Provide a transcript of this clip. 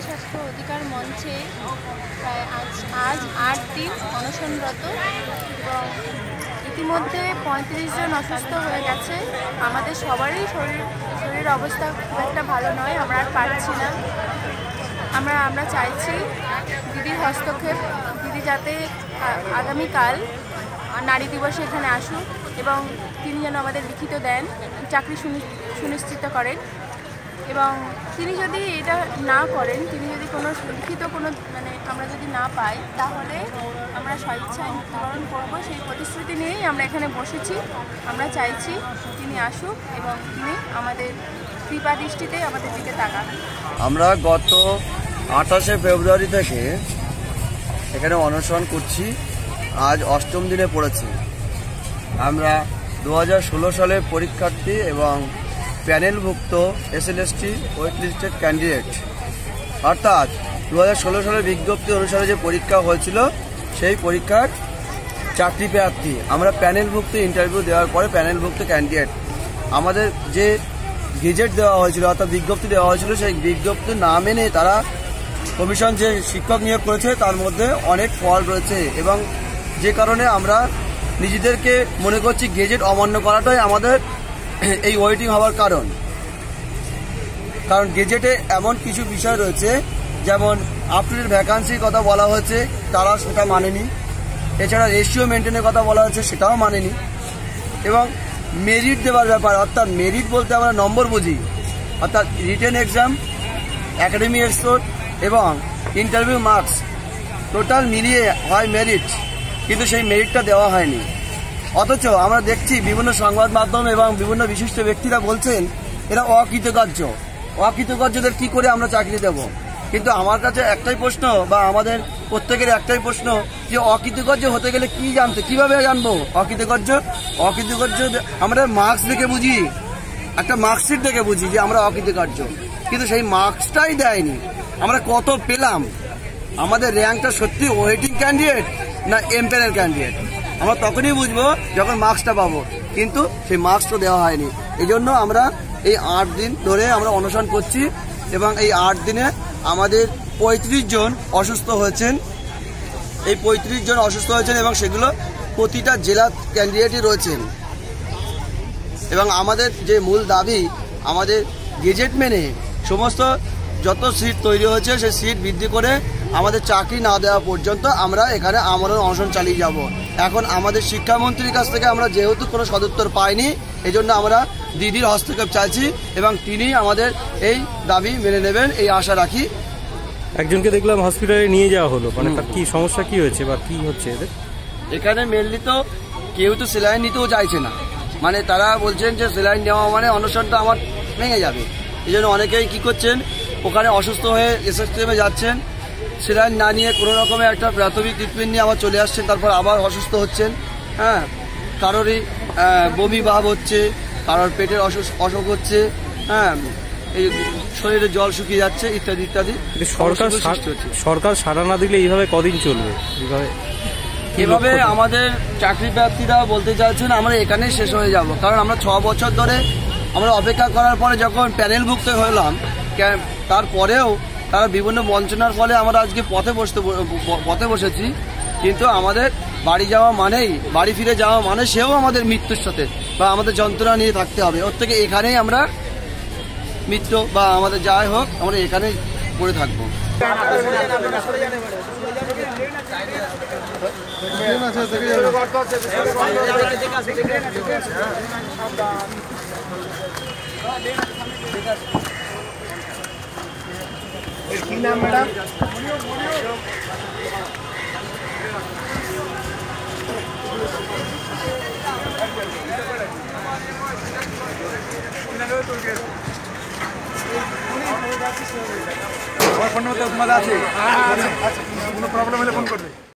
ছাত্র অধিকার মঞ্চে প্রায় আজ আজ আট দিন অনশনরত এবং ইতিমধ্যে পঁয়ত্রিশ জন অসুস্থ হয়ে গেছে। আমাদের সবারই শরীর শরীর অবস্থা খুব একটা ভালো নয়, আমরা আর পারছি না। আমরা আমরা চাইছি দিদির হস্তক্ষেপ, দিদি যাতে আগামীকাল নারী দিবসে এখানে আসুক এবং তিনি যেন আমাদের লিখিত দেন, চাকরি সুনি- সুনিশ্চিত করেন। এবং তিনি যদি এটা না করেন, তিনি যদি কোনো লিখিত কোনো মানে আমরা যদি না পাই, তাহলে আমরা স্বেচ্ছায় মৃত্যুবরণ করব। সেই প্রতিশ্রুতি নিয়েই আমরা এখানে বসেছি। আমরা চাইছি তিনি আসুক এবং তিনি আমাদের কৃপা দৃষ্টিতে আমাদের দিকে তাকান। আমরা গত আঠাশে ফেব্রুয়ারি থেকে এখানে অনশন করছি। আজ অষ্টম দিনে পড়েছি। আমরা দু হাজার ষোলো সালে পরীক্ষার্থী এবং প্যানেলভুক্ত S SLST wait listed candidate. অর্থাৎ দু হাজার ষোলো সালের বিজ্ঞপ্তি অনুসারে যে পরীক্ষা হয়েছিল, সেই পরীক্ষার চাকরি প্রার্থী। আমরা প্যানেলভুক্ত ইন্টারভিউ দেওয়ার পরে প্যানেলভুক্ত ক্যান্ডিডেট আমাদের যে গেজেট দেওয়া হয়েছিল, অর্থাৎ বিজ্ঞপ্তি দেওয়া হয়েছিল, সেই বিজ্ঞপ্তি না মেনে তারা কমিশন যে শিক্ষক নিয়োগ করেছে, তার মধ্যে অনেক ফল রয়েছে এবং যে কারণে আমরা নিজেদেরকে মনে করছি গেজেট অমান্য করাটাই আমাদের এই ওয়েটিং হওয়ার কারণ। কারণ গেজেটে এমন কিছু বিষয় রয়েছে, যেমন আপটুডেট ভ্যাকান্সির কথা বলা হয়েছে, তারা সেটা মানেনি। এছাড়া রেশিও মেনটেনের কথা বলা হয়েছে, সেটাও মানেনি। এবং মেরিট দেওয়ার ব্যাপার, অর্থাৎ মেরিট বলতে আমরা নম্বর বুঝি। অর্থাৎ রিটেন এক্সাম অ্যাকাডেমি এক্সপোর্ট এবং ইন্টারভিউ মার্কস, টোটাল মিলিয়ে হয় মেরিট। কিন্তু সেই মেরিটটা দেওয়া হয়নি। অথচ আমরা দেখছি বিভিন্ন সংবাদ মাধ্যম এবং বিভিন্ন বিশিষ্ট ব্যক্তিরা বলছেন, এরা অকৃতকার্য। অকৃতকার্যদের কি করে আমরা চাকরি দেব? কিন্তু আমার কাছে একটাই প্রশ্ন বা আমাদের প্রত্যেকের একটাই প্রশ্ন যে অকৃতকার্য হতে গেলে কি জানতে, কীভাবে জানব অকৃতকার্য? অকৃতকার্য আমরা মার্কস দেখে বুঝি, একটা মার্কশিট দেখে বুঝি যে আমরা অকৃতকার্য। কিন্তু সেই মার্কসটাই দেয়নি। আমরা কত পেলাম? আমাদের র্যাঙ্কটা সত্যি ওয়েটিং ক্যান্ডিডেট না এমপেনের ক্যান্ডিডেট আমরা তখনই বুঝব যখন মার্কসটা পাবো। কিন্তু সেই মাস্ক তো দেওয়া হয়নি। এই জন্য আমরা এই আট দিন ধরে আমরা অনশন করছি এবং এই আট দিনে আমাদের পঁয়ত্রিশ জন অসুস্থ হয়েছেন। এই পঁয়ত্রিশ জন অসুস্থ হয়েছেন এবং সেগুলো প্রতিটা জেলার ক্যান্ডিডেটই রয়েছেন। এবং আমাদের যে মূল দাবি, আমাদের গেজেট মেনে সমস্ত যত সিট তৈরি হয়েছে, সেই সিট বৃদ্ধি করে আমাদের চাকরি না দেওয়া পর্যন্ত আমরা এখানে আমরণ অনশন চালিয়ে যাব। এখন আমাদের শিক্ষামন্ত্রীর কাছ থেকে আমরা যেহেতু কোনো সদুত্তর পাইনি এই জন্য আমরা দিদির হস্তক্ষেপ চাইছি এবং তিনি আমাদের এই দাবি মেনে নেবেন এই আশা রাখি। একজনকে দেখলাম হসপিটালে নিয়ে যাওয়া হলো। মানে তার কি সমস্যা কি হয়েছে বা কি হচ্ছে এদের? এখানে মেনলি তো কেউ তো সেলাইন নিতেও চাইছে না। মানে তারা বলছেন যে সেলাইন নেওয়া মানে অনশনটা আমার ভেঙে যাবে। এই জন্য অনেকেই কী করছেন ওখানে অসুস্থ হয়ে এসএসটিএমে যাচ্ছেন। সেলাইন না নিয়ে কোনো রকমের একটা প্রাথমিক ট্রিটমেন্ট নিয়ে আবার চলে আসছেন তারপর আবার অসুস্থ হচ্ছেন হ্যাঁ? কারোরই বমি ভাব হচ্ছে কারোর পেটের অসুখ হচ্ছে হ্যাঁ? এই শরীরে জল শুকিয়ে যাচ্ছে ইত্যাদি ইত্যাদি। সরকার। সরকার সাড়া না দিলে এইভাবে কদিন চলবে? এইভাবে এভাবে আমাদের চাকরি প্রার্থীরা বলতে চাইছেন আমরা এখানেই শেষ হয়ে যাব। কারণ আমরা ছ বছর ধরে আমরা অপেক্ষা করার পরে যখন প্যানেলভুক্ত হলাম তারপরেও তারা বিভিন্ন বঞ্চনার ফলে আমরা আজকে পথে বসতে পথে বসেছি। কিন্তু আমাদের বাড়ি যাওয়া মানেই, বাড়ি ফিরে যাওয়া মানে সেও আমাদের মৃত্যুর সাথে বা আমাদের যন্ত্রণা নিয়ে থাকতে হবে। ওর থেকে এখানেই আমরা মৃত্যু বা আমাদের যাই হোক, আমরা এখানেই পড়ে থাকব। আমার ফোন নম্বর তোমাদের আছে কোনো প্রবলেম হলে ফোন করবে